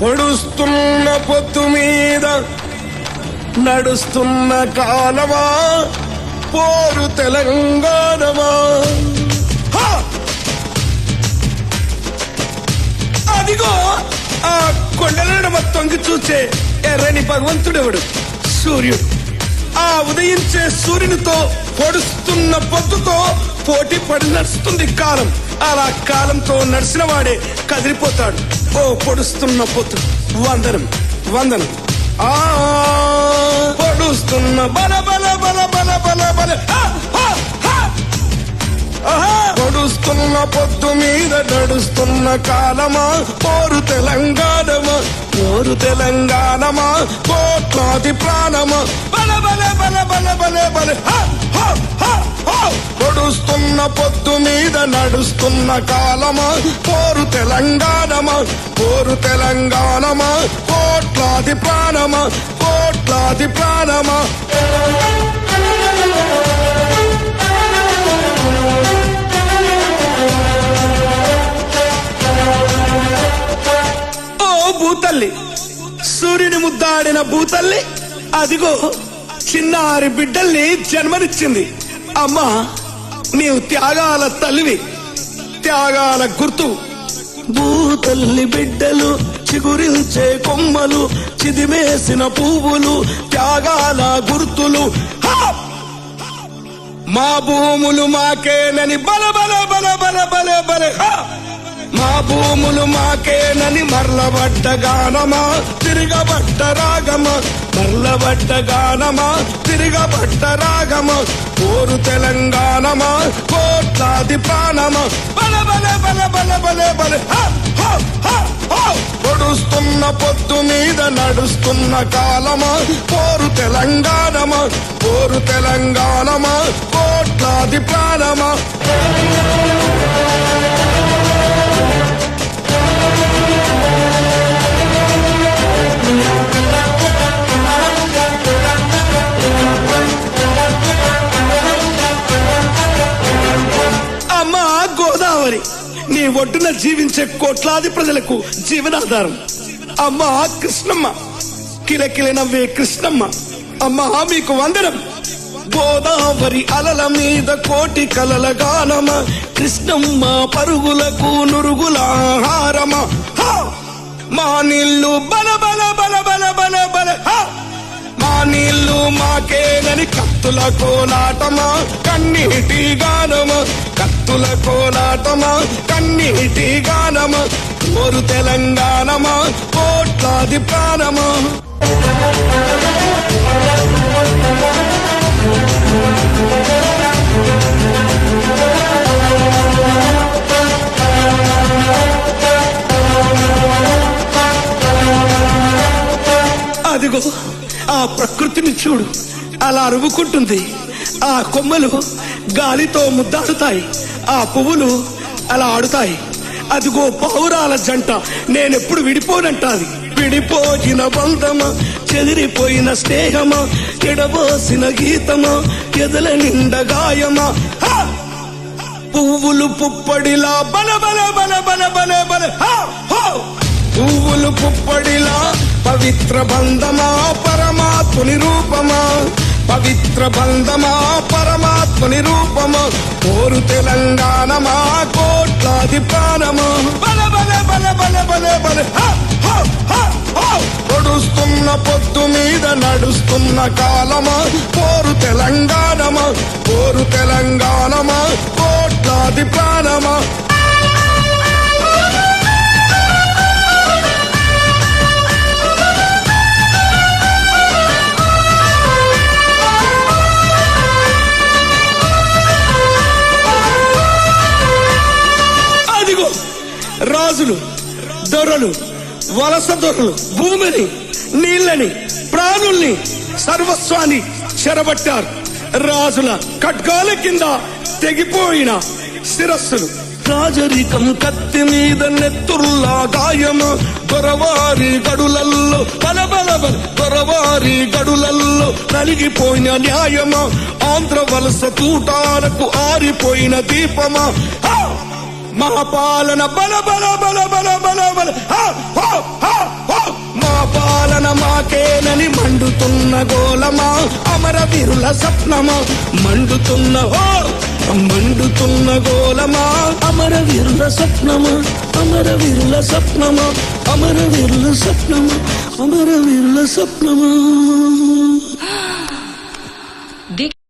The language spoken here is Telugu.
పొడుస్తున్న పొత్తు మీద నడుస్తున్న కాలమా? పోరు తెలంగాణమా? అదిగో ఆ కొండలడమ తొంగి చూచే ఎర్రని భగవంతుడెవడు? సూర్యుడు. ఆ ఉదయించే సూర్యునితో పొడుస్తున్న పొద్దుతో పోటీ పడి నడుస్తుంది కాలం. అలా కాలంతో నడిచిన వాడే కదిలిపోతాడు. ఓ పొడుస్తున్న పొత్తు వందనం వందనం. ఆ పొడుస్తున్న బల బల బల బల బల బల. ఆహా! పొడుస్తున్న పొద్దు మీద నడుస్తున్న కాలమా? పోరు తెలంగాణమా? పోరు తెలంగాణమా? కోట్లాది ప్రాణమా? బల బల బల బల బల బల. పొడుస్తున్న పొద్దు మీద నడుస్తున్న కాలమా? పోరు తెలంగాణమా? పోరు తెలంగాణమా? కోట్లాది ప్రాణమా? కోట్లాది ప్రాణమా? భూతల్ని అదిగో అదిగో చిన్నారి బిడ్డల్ని జన్మనిచ్చింది. అమ్మా నీవు త్యాగాల తల్లివి. త్యాగాల గుర్తు. భూతల్లి బిడ్డలు చిగురించే కొమ్మలు చిదిమేసిన పువ్వులు త్యాగాల గుర్తులు. హా! మా భూములు మాకేనని బల బల బల బల బల. బల మా భూములు మాకేనని మరలబడ్డ గానమా తిరగబట్ట రాగమా? మరలబడ్డ గానమా తిరగబట్ట రాగమా? కోరు తెలంగాణమా? కోట్లాది ప్రాణమా? బల బల బల బల బల బల. పొడుస్తున్న పొద్దు మీద నడుస్తున్న కాలమా? కోరు తెలంగాణమా? కోరు తెలంగాణమా? కోట్లాది ప్రాణమా? నీ ఒడ్డున జీవించే కోట్లాది ప్రజలకు జీవనాధారం. అమ్మా కృష్ణమ్మ. కిలకిల నవ్వే కృష్ణమ్మ. అమ్మా మీకు వందనం. గోదావరి అలల మీద కోటి కలల గానమ. కృష్ణమ్మ పరుగులకు నురుగుల ఆహారమా. మా నీళ్ళు బల బల బల బల బల బల. హా! నీళ్ళు మాకేనని కత్తుల కోలాటమా? కన్నీటి గానమా? కత్తుల కోలాటమా? కన్నీటి గానమా? కోరు తెలంగాణమా? కోట్లాది ప్రాణమా? ప్రకృతిని చూడు. అలా అరువుకుంటుంది ఆ కొమ్మలు గాలితో ముద్దాడుతాయి ఆ పువ్వులు అలా ఆడుతాయి. అదిగో పౌరాల జంట నేనెప్పుడు విడిపోనంటాది. విడిపోయిన బంధమా చెదిరిపోయిన స్నేహమా ఎడబోసిన గీతమా ఎదల నిండ గాయమా. పువ్వులు పుప్పడిలా బల బల బల బల బల బల. హా! పువ్వులు పుప్పడిలా పవిత్ర బంధమా పరమాత్ముని రూపమా? పవిత్ర బంధమా పరమాత్ముని రూపమా? కోరు తెలంగాణమా కోట్లాది ప్రాణమా? బల బల బల బల బల బల పొడుస్తున్న పొద్దు మీద నడుస్తున్న కాలమా? కోరు తెలంగాణమా? కోరు తెలంగాణమా? కోట్లాది ప్రాణమా? దొరలు వలస దొరలు భూమిని నీళ్ళని ప్రాణుల్ని సర్వస్వాన్ని చెరబట్టారు. రాజుల ఖడ్గాల కింద తెగిపోయిన శిరస్సులు. రాజరికం కత్తి మీద నెత్తురులా గాయము. దొరవారి గడులల్లో బలబలబల దొరవారి గడులల్లో నలిగిపోయిన న్యాయమా. ఆంధ్ర వలస తూటాలకు ఆరిపోయిన దీపమా? మహాపాలన బల బల బల బల బల బల. మా పాలన మాకేనని మండుతున్న గోలమా అమర వీరుల స్వప్నమా. మండుతున్న హో మండుతున్న గోలమా అమర వీరుల స్వప్నమా అమర వీరుల స్వప్నమా అమర వీరుల స్వప్నమా అమర వీరుల స్వప్నమా.